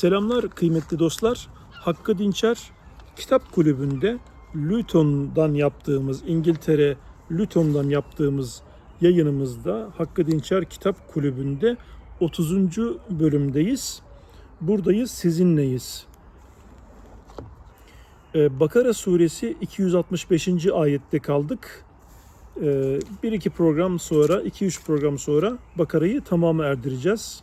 Selamlar kıymetli dostlar. Hakkı Dinçer Kitap Kulübü'nde Luton'dan yaptığımız, İngiltere Luton'dan yaptığımız yayınımızda Hakkı Dinçer Kitap Kulübü'nde 30. bölümdeyiz. Buradayız, sizinleyiz. Ee, Bakara suresi 265. ayette kaldık. Ee, Bir iki program sonra, iki üç program sonra Bakara'yı tamamı erdireceğiz.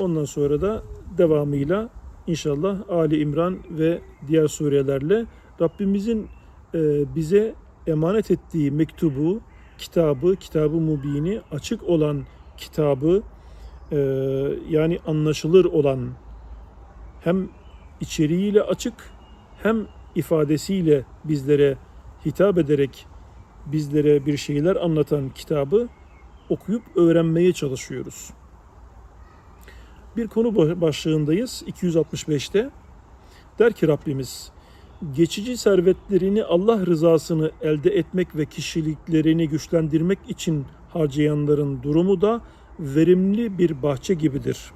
Ondan sonra da devamıyla inşallah Ali İmran ve diğer surelerle Rabbimizin e, bize emanet ettiği mektubu, kitabı, kitabı mubini, açık olan kitabı, e, yani anlaşılır olan hem içeriğiyle açık hem ifadesiyle bizlere hitap ederek bizlere bir şeyler anlatan kitabı okuyup öğrenmeye çalışıyoruz. Bir konu başlığındayız 265'te. Der ki Rabbimiz, geçici servetlerini Allah rızasını elde etmek ve kişiliklerini güçlendirmek için harcayanların durumu da verimli bir bahçe gibidir.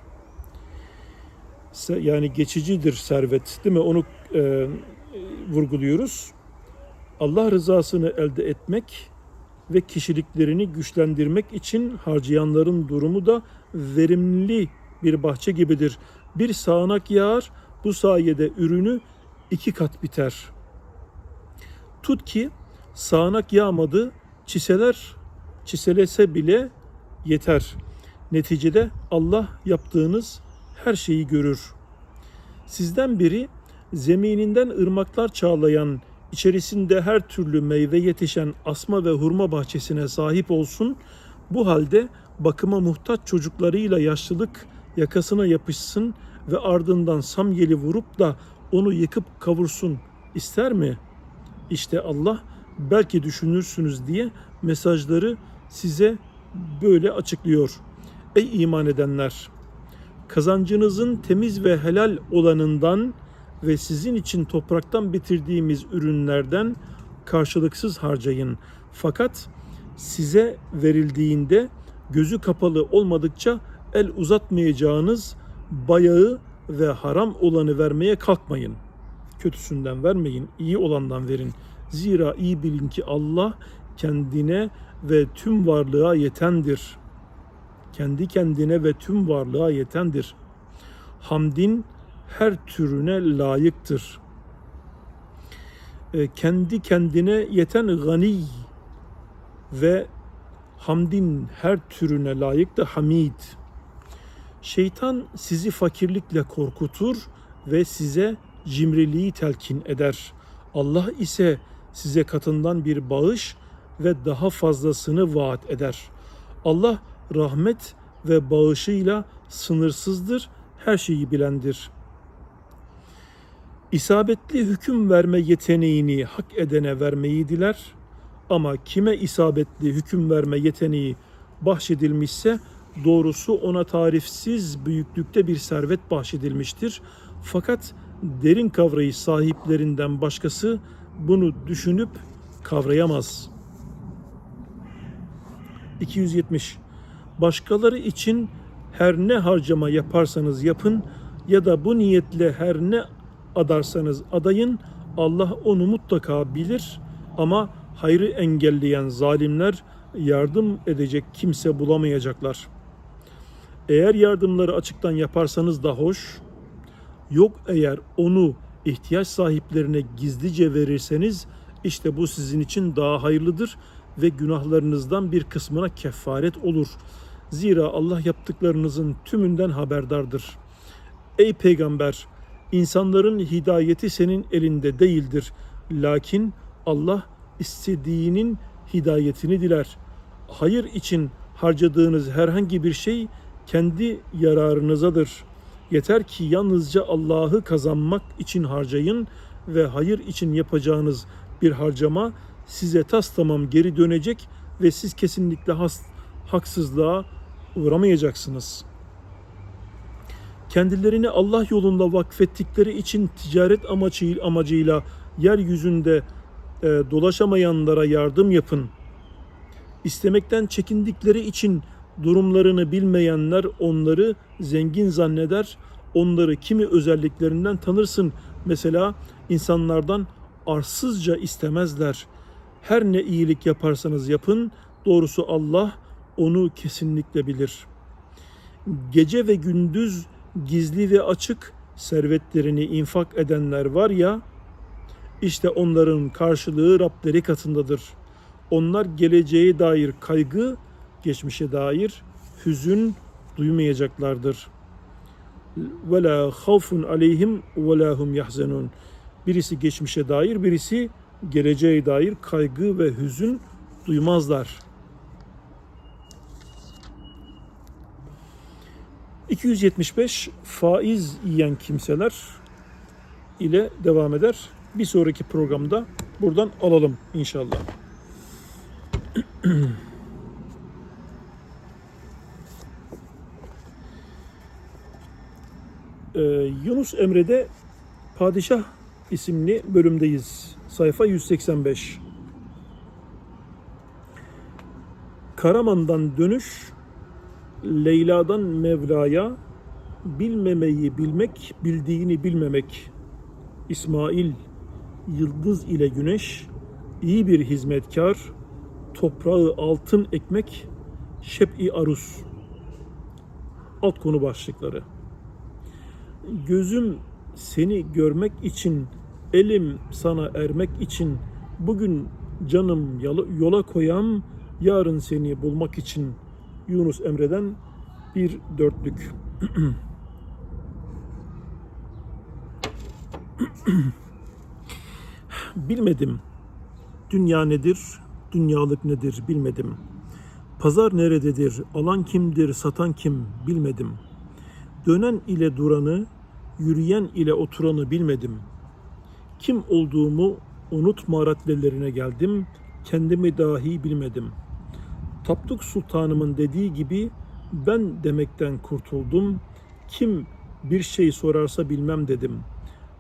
Yani geçicidir servet, değil mi? Onu e, vurguluyoruz. Allah rızasını elde etmek ve kişiliklerini güçlendirmek için harcayanların durumu da verimli bir bahçe gibidir. Bir sağanak yağar, bu sayede ürünü iki kat biter. Tut ki sağanak yağmadı, çiseler çiselese bile yeter. Neticede Allah yaptığınız her şeyi görür. Sizden biri zemininden ırmaklar çağlayan, içerisinde her türlü meyve yetişen asma ve hurma bahçesine sahip olsun. Bu halde bakıma muhtaç çocuklarıyla yaşlılık yakasına yapışsın ve ardından samyeli vurup da onu yıkıp kavursun ister mi? İşte Allah belki düşünürsünüz diye mesajları size böyle açıklıyor. Ey iman edenler! Kazancınızın temiz ve helal olanından ve sizin için topraktan bitirdiğimiz ürünlerden karşılıksız harcayın. Fakat size verildiğinde gözü kapalı olmadıkça el uzatmayacağınız bayağı ve haram olanı vermeye kalkmayın. Kötüsünden vermeyin, iyi olandan verin. Zira iyi bilin ki Allah kendine ve tüm varlığa yetendir. Kendi kendine ve tüm varlığa yetendir. Hamdin her türüne layıktır. E, kendi kendine yeten gani ve hamdin her türüne layık hamid. Şeytan sizi fakirlikle korkutur ve size cimriliği telkin eder. Allah ise size katından bir bağış ve daha fazlasını vaat eder. Allah rahmet ve bağışıyla sınırsızdır, her şeyi bilendir. İsabetli hüküm verme yeteneğini hak edene vermeyi diler ama kime isabetli hüküm verme yeteneği bahşedilmişse doğrusu ona tarifsiz büyüklükte bir servet bahşedilmiştir. Fakat derin kavrayış sahiplerinden başkası bunu düşünüp kavrayamaz. 270 Başkaları için her ne harcama yaparsanız yapın ya da bu niyetle her ne adarsanız adayın Allah onu mutlaka bilir ama hayrı engelleyen zalimler yardım edecek kimse bulamayacaklar. Eğer yardımları açıktan yaparsanız da hoş, yok eğer onu ihtiyaç sahiplerine gizlice verirseniz işte bu sizin için daha hayırlıdır ve günahlarınızdan bir kısmına kefaret olur. Zira Allah yaptıklarınızın tümünden haberdardır. Ey peygamber, insanların hidayeti senin elinde değildir. Lakin Allah istediğinin hidayetini diler. Hayır için harcadığınız herhangi bir şey kendi yararınızadır. Yeter ki yalnızca Allah'ı kazanmak için harcayın ve hayır için yapacağınız bir harcama size tas tamam geri dönecek ve siz kesinlikle has, haksızlığa uğramayacaksınız. Kendilerini Allah yolunda vakfettikleri için ticaret amacı, amacıyla yeryüzünde e, dolaşamayanlara yardım yapın. İstemekten çekindikleri için durumlarını bilmeyenler onları zengin zanneder onları kimi özelliklerinden tanırsın. Mesela insanlardan arsızca istemezler. Her ne iyilik yaparsanız yapın, doğrusu Allah onu kesinlikle bilir. Gece ve gündüz gizli ve açık servetlerini infak edenler var ya, işte onların karşılığı Rableri katındadır. Onlar geleceğe dair kaygı, geçmişe dair hüzün duymayacaklardır. Ve la havfun aleyhim ve la yahzenun. Birisi geçmişe dair, birisi geleceğe dair kaygı ve hüzün duymazlar. 275 faiz yiyen kimseler ile devam eder. Bir sonraki programda buradan alalım inşallah. Ee, Yunus Emre'de Padişah isimli bölümdeyiz. Sayfa 185. Karaman'dan dönüş, Leyla'dan Mevla'ya, bilmemeyi bilmek, bildiğini bilmemek. İsmail, yıldız ile güneş, iyi bir hizmetkar, toprağı altın ekmek, şep-i arus. Alt konu başlıkları. Gözüm seni görmek için, elim sana ermek için, bugün canım yola- koyam, yarın seni bulmak için. Yunus Emre'den bir dörtlük. Bilmedim. Dünya nedir, dünyalık nedir bilmedim. Pazar nerededir, alan kimdir, satan kim bilmedim. Dönen ile duranı, yürüyen ile oturanı bilmedim. Kim olduğumu unutma raddelerine geldim, kendimi dahi bilmedim. Tapduk Sultanımın dediği gibi ben demekten kurtuldum. Kim bir şey sorarsa bilmem dedim.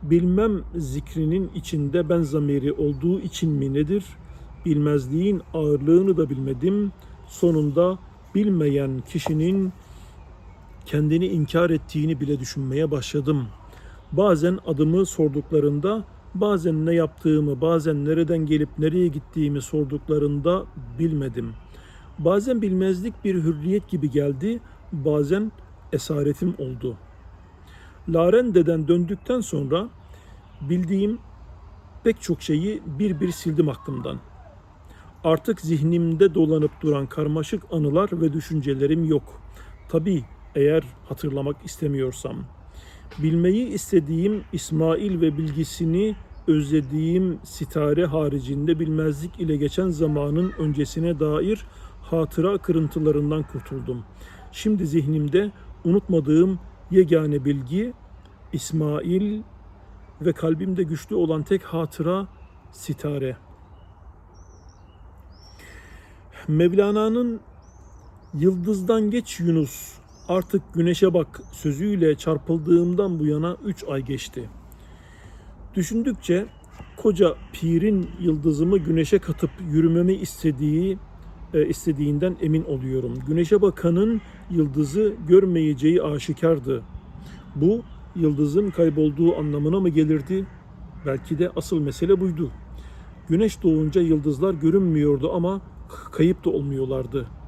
Bilmem zikrinin içinde ben zamiri olduğu için mi nedir? Bilmezliğin ağırlığını da bilmedim. Sonunda bilmeyen kişinin kendini inkar ettiğini bile düşünmeye başladım. Bazen adımı sorduklarında, bazen ne yaptığımı, bazen nereden gelip nereye gittiğimi sorduklarında bilmedim. Bazen bilmezlik bir hürriyet gibi geldi, bazen esaretim oldu. Larende'den döndükten sonra bildiğim pek çok şeyi bir bir sildim aklımdan. Artık zihnimde dolanıp duran karmaşık anılar ve düşüncelerim yok. Tabii eğer hatırlamak istemiyorsam. Bilmeyi istediğim İsmail ve bilgisini özlediğim sitare haricinde bilmezlik ile geçen zamanın öncesine dair hatıra kırıntılarından kurtuldum. Şimdi zihnimde unutmadığım yegane bilgi İsmail ve kalbimde güçlü olan tek hatıra sitare. Mevlana'nın Yıldızdan geç Yunus, artık güneşe bak sözüyle çarpıldığımdan bu yana üç ay geçti. Düşündükçe koca pirin yıldızımı güneşe katıp yürümemi istediği e, istediğinden emin oluyorum. Güneşe bakanın yıldızı görmeyeceği aşikardı. Bu yıldızın kaybolduğu anlamına mı gelirdi? Belki de asıl mesele buydu. Güneş doğunca yıldızlar görünmüyordu ama kayıp da olmuyorlardı.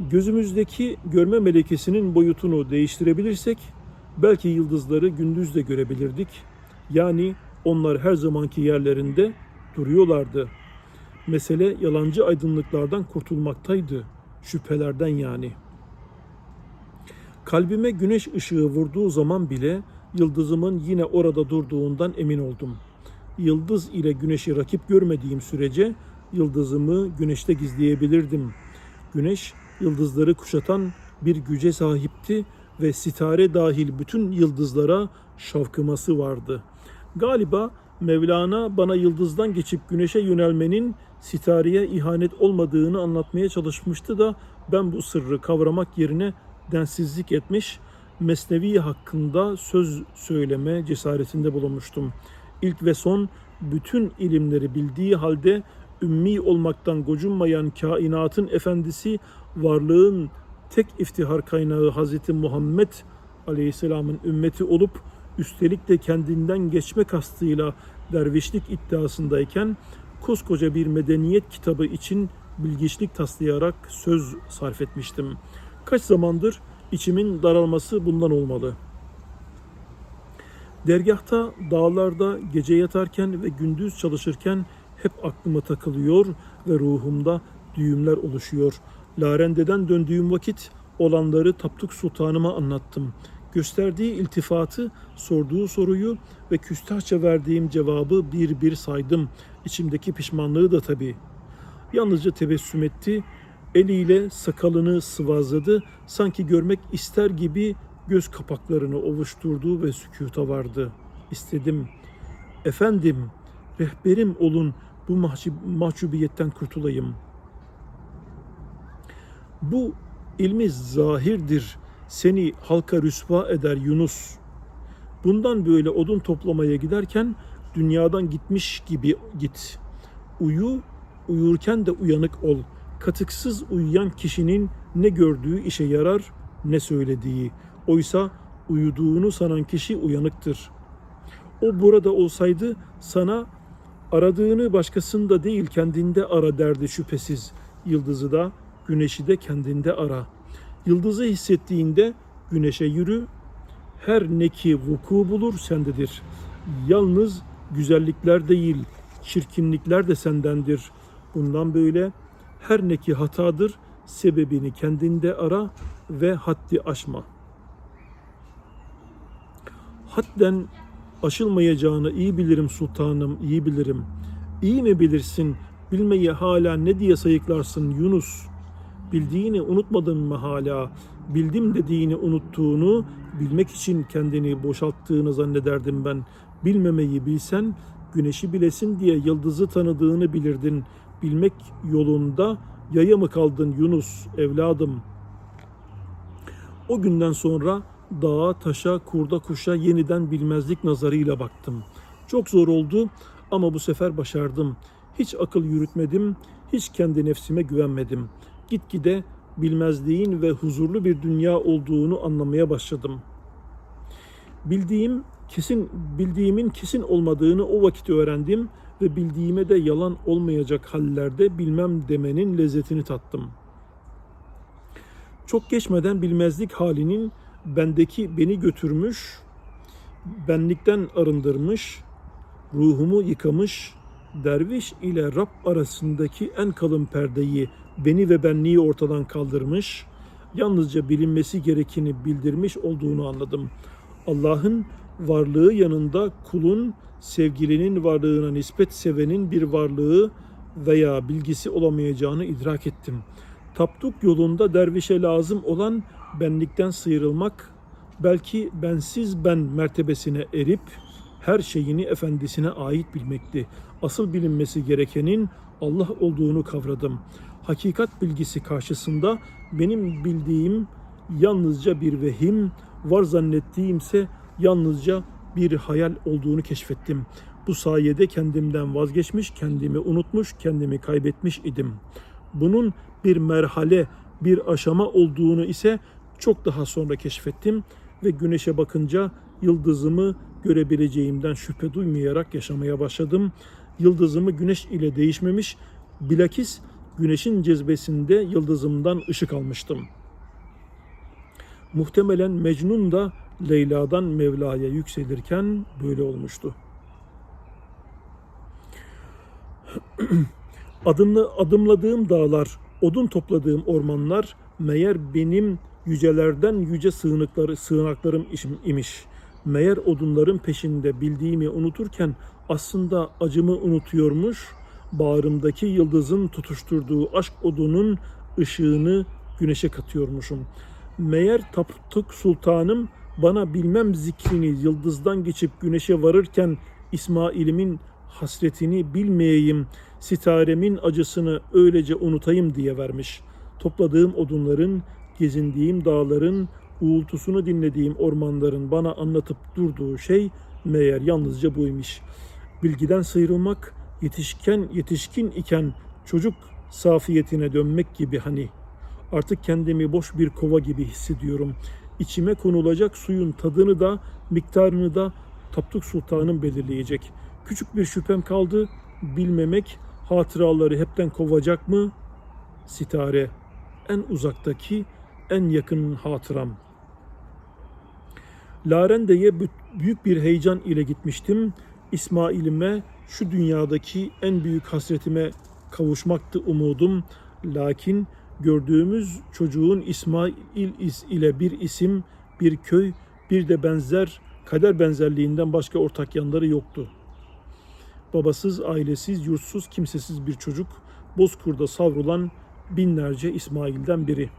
Gözümüzdeki görme melekesinin boyutunu değiştirebilirsek belki yıldızları gündüz de görebilirdik. Yani onlar her zamanki yerlerinde duruyorlardı. Mesele yalancı aydınlıklardan kurtulmaktaydı. Şüphelerden yani. Kalbime güneş ışığı vurduğu zaman bile yıldızımın yine orada durduğundan emin oldum. Yıldız ile güneşi rakip görmediğim sürece yıldızımı güneşte gizleyebilirdim. Güneş yıldızları kuşatan bir güce sahipti ve sitare dahil bütün yıldızlara şavkıması vardı. Galiba Mevlana bana yıldızdan geçip güneşe yönelmenin sitareye ihanet olmadığını anlatmaya çalışmıştı da ben bu sırrı kavramak yerine densizlik etmiş, Mesnevi hakkında söz söyleme cesaretinde bulunmuştum. İlk ve son bütün ilimleri bildiği halde ümmi olmaktan gocunmayan kainatın efendisi varlığın tek iftihar kaynağı Hazreti Muhammed Aleyhisselam'ın ümmeti olup üstelik de kendinden geçme kastıyla dervişlik iddiasındayken koskoca bir medeniyet kitabı için bilgiçlik taslayarak söz sarf etmiştim. Kaç zamandır içimin daralması bundan olmalı. Dergahta, dağlarda, gece yatarken ve gündüz çalışırken hep aklıma takılıyor ve ruhumda düğümler oluşuyor. Larende'den döndüğüm vakit olanları Tapduk Sultanıma anlattım. Gösterdiği iltifatı, sorduğu soruyu ve küstahça verdiğim cevabı bir bir saydım. İçimdeki pişmanlığı da tabii. Yalnızca tebessüm etti, eliyle sakalını sıvazladı, sanki görmek ister gibi göz kapaklarını ovuşturdu ve sükuta vardı. İstedim, efendim, rehberim olun, bu mahcub- mahcubiyetten kurtulayım. Bu ilmi zahirdir, seni halka rüsva eder Yunus. Bundan böyle odun toplamaya giderken dünyadan gitmiş gibi git. Uyu, uyurken de uyanık ol. Katıksız uyuyan kişinin ne gördüğü işe yarar ne söylediği. Oysa uyuduğunu sanan kişi uyanıktır. O burada olsaydı sana aradığını başkasında değil kendinde ara derdi şüphesiz. Yıldızı da güneşi de kendinde ara. Yıldızı hissettiğinde güneşe yürü. Her ne ki vuku bulur sendedir. Yalnız güzellikler değil, çirkinlikler de sendendir. Bundan böyle her ne ki hatadır, sebebini kendinde ara ve haddi aşma. Hadden aşılmayacağını iyi bilirim sultanım, iyi bilirim. İyi mi bilirsin, bilmeyi hala ne diye sayıklarsın Yunus? Bildiğini unutmadın mı hala? Bildim dediğini unuttuğunu, bilmek için kendini boşalttığını zannederdim ben. Bilmemeyi bilsen, güneşi bilesin diye yıldızı tanıdığını bilirdin. Bilmek yolunda yaya mı kaldın Yunus evladım? O günden sonra dağa, taşa, kurda, kuşa yeniden bilmezlik nazarıyla baktım. Çok zor oldu ama bu sefer başardım. Hiç akıl yürütmedim, hiç kendi nefsime güvenmedim. Gitgide bilmezliğin ve huzurlu bir dünya olduğunu anlamaya başladım. Bildiğim kesin bildiğimin kesin olmadığını o vakit öğrendim ve bildiğime de yalan olmayacak hallerde bilmem demenin lezzetini tattım. Çok geçmeden bilmezlik halinin bendeki beni götürmüş, benlikten arındırmış, ruhumu yıkamış, derviş ile Rab arasındaki en kalın perdeyi, beni ve benliği ortadan kaldırmış, yalnızca bilinmesi gerekeni bildirmiş olduğunu anladım. Allah'ın varlığı yanında kulun sevgilinin varlığına nispet sevenin bir varlığı veya bilgisi olamayacağını idrak ettim. Tapduk yolunda dervişe lazım olan benlikten sıyrılmak, belki bensiz ben mertebesine erip her şeyini efendisine ait bilmekti. Asıl bilinmesi gerekenin Allah olduğunu kavradım. Hakikat bilgisi karşısında benim bildiğim yalnızca bir vehim, var zannettiğimse yalnızca bir hayal olduğunu keşfettim. Bu sayede kendimden vazgeçmiş, kendimi unutmuş, kendimi kaybetmiş idim. Bunun bir merhale, bir aşama olduğunu ise çok daha sonra keşfettim ve güneşe bakınca yıldızımı görebileceğimden şüphe duymayarak yaşamaya başladım. Yıldızımı güneş ile değişmemiş, bilakis güneşin cezbesinde yıldızımdan ışık almıştım. Muhtemelen Mecnun da Leyla'dan Mevla'ya yükselirken böyle olmuştu. Adımlı, adımladığım dağlar, odun topladığım ormanlar meğer benim yücelerden yüce sığınıkları, sığınaklarım imiş. Meğer odunların peşinde bildiğimi unuturken aslında acımı unutuyormuş, bağrımdaki yıldızın tutuşturduğu aşk odunun ışığını güneşe katıyormuşum. Meğer Tapduk Sultanım bana bilmem zikrini yıldızdan geçip güneşe varırken İsmail'imin hasretini bilmeyeyim, sitaremin acısını öylece unutayım diye vermiş. Topladığım odunların, gezindiğim dağların, uğultusunu dinlediğim ormanların bana anlatıp durduğu şey meğer yalnızca buymuş. Bilgiden sıyrılmak, yetişken yetişkin iken çocuk safiyetine dönmek gibi hani. Artık kendimi boş bir kova gibi hissediyorum. içime konulacak suyun tadını da miktarını da Tapduk Sultan'ın belirleyecek. Küçük bir şüphem kaldı. Bilmemek hatıraları hepten kovacak mı? Sitare en uzaktaki en yakın hatıram. Larende'ye bü- büyük bir heyecan ile gitmiştim. İsmail'ime şu dünyadaki en büyük hasretime kavuşmaktı umudum. Lakin gördüğümüz çocuğun İsmail is- ile bir isim, bir köy, bir de benzer kader benzerliğinden başka ortak yanları yoktu. Babasız, ailesiz, yurtsuz, kimsesiz bir çocuk, Bozkur'da savrulan binlerce İsmail'den biri.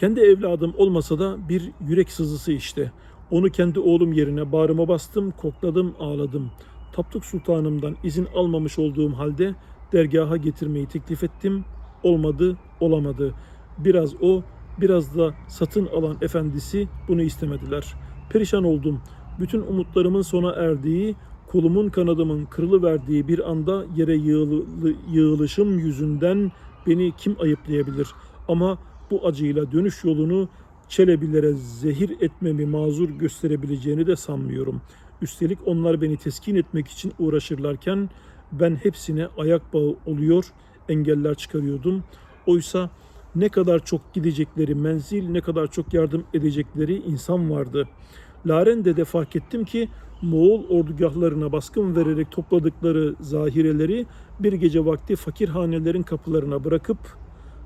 Kendi evladım olmasa da bir yürek sızısı işte. Onu kendi oğlum yerine bağrıma bastım, kokladım, ağladım. Tapduk Sultanımdan izin almamış olduğum halde dergaha getirmeyi teklif ettim. Olmadı, olamadı. Biraz o, biraz da satın alan efendisi bunu istemediler. Perişan oldum. Bütün umutlarımın sona erdiği, kolumun kanadımın kırılıverdiği bir anda yere yığılı- yığılışım yüzünden beni kim ayıplayabilir? Ama bu acıyla dönüş yolunu Çelebilere zehir etmemi mazur gösterebileceğini de sanmıyorum. Üstelik onlar beni teskin etmek için uğraşırlarken ben hepsine ayak bağı oluyor, engeller çıkarıyordum. Oysa ne kadar çok gidecekleri menzil, ne kadar çok yardım edecekleri insan vardı. Larende'de fark ettim ki Moğol ordugahlarına baskın vererek topladıkları zahireleri bir gece vakti fakir hanelerin kapılarına bırakıp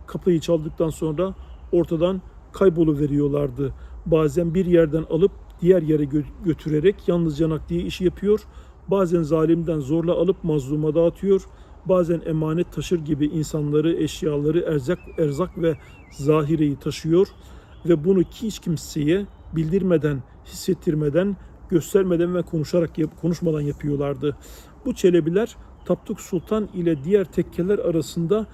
kapıyı çaldıktan sonra ortadan kaybolu veriyorlardı. Bazen bir yerden alıp diğer yere gö- götürerek yalnızca nakliye işi yapıyor. Bazen zalimden zorla alıp mazluma dağıtıyor. Bazen emanet taşır gibi insanları, eşyaları, erzak, erzak ve zahireyi taşıyor ve bunu hiç kimseye bildirmeden, hissettirmeden, göstermeden ve konuşarak konuşmadan yapıyorlardı. Bu çelebiler Tapduk Sultan ile diğer tekkeler arasında